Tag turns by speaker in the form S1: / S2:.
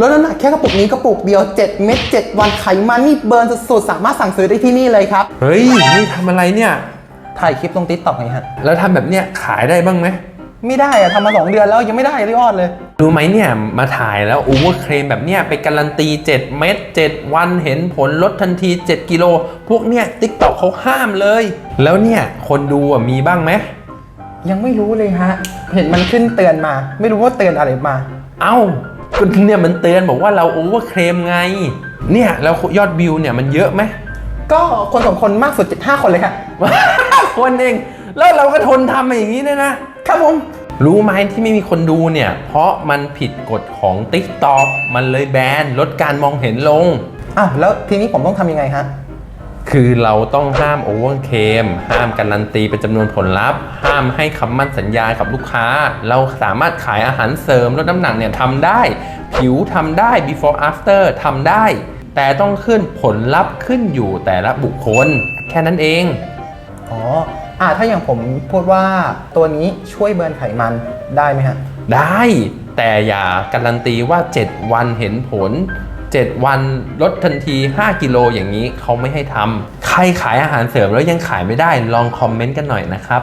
S1: ลดน้ำหนักแค่กระปุกนี้กระปุกเดียว 7 เม็ด7 วันไขมันนี่เบิร์นสุดๆ สามารถสั่งซื้อได้ที่นี่เลยครับ
S2: เฮ้ย นี่ทำอะไรเนี่ย
S1: ถ่ายคลิปลงติ๊กต็อกไงฮะ
S2: แล้วทำแบบเนี้ยขายได้บ้างไหม
S1: ไม่ได้อะทำมา 2 เดือนแล้วยังไม่ได้เลยยอดเลย
S2: รู้ไหมเนี่ย มาถ่ายแล้วโอเวอร์เคลมแบบเนี้ยไปการันตี 7 เม็ด7 วันเห็นผลลดทันที 7 กิโล พวกเนี้ยติ๊กต็อกเขาห้ามเลย แล้วเนี่ยคนดูอะมีบ้างไหม
S1: ยังไม่รู้เลยฮะ เห็นมันขึ้นเตือนมา ไม่รู้ว่าเตือนอะไรมา
S2: เอ้า ก็เนี่ยมันเตือนบอกว่าเราโอเวอร์เคลมไง เนี่ยแล้วยอดวิวเนี่ยมันเยอะไหม
S1: ก็คนสองคนมากสุด5คนเลยค่ะ
S2: คนเอง แล้วเราก็ทนทำมาอย่างนี้เนี่ยนะ
S1: ครับผม
S2: รู้ไหมที่ไม่มีคนดูเนี่ย เพราะมันผิดกฎของ TikTok มันเลยแบนลดการมองเห็นลง
S1: อ้าวแล้วทีนี้ผมต้องทำยังไงฮะ
S2: คือเราต้องห้ามโอเวอร์เคมห้ามการันตีเป็นจำนวนผลลัพธ์ ห้ามให้คำมั่นสัญญากับลูกค้า เราสามารถขายอาหารเสริมลดน้ำหนักเนี่ยทำได้ ผิวทำได้ before after ทำได้ แต่ต้องขึ้นผลลัพธ์ขึ้นอยู่แต่ละบุคคล แค่นั้นเอง
S1: อ๋ออ่าถ้าอย่างผมพูดว่าตัวนี้ช่วยเบิร์นไขมันได้ไหมฮะ
S2: ได้ แต่อย่าการันตีว่า 7 วันเห็นผล 7 วันลดทันที 5 กิโลอย่างนี้เขาไม่ให้ทำใครขายอาหารเสริมแล้วยังขายไม่ได้ลองคอมเมนต์กันหน่อยนะครับ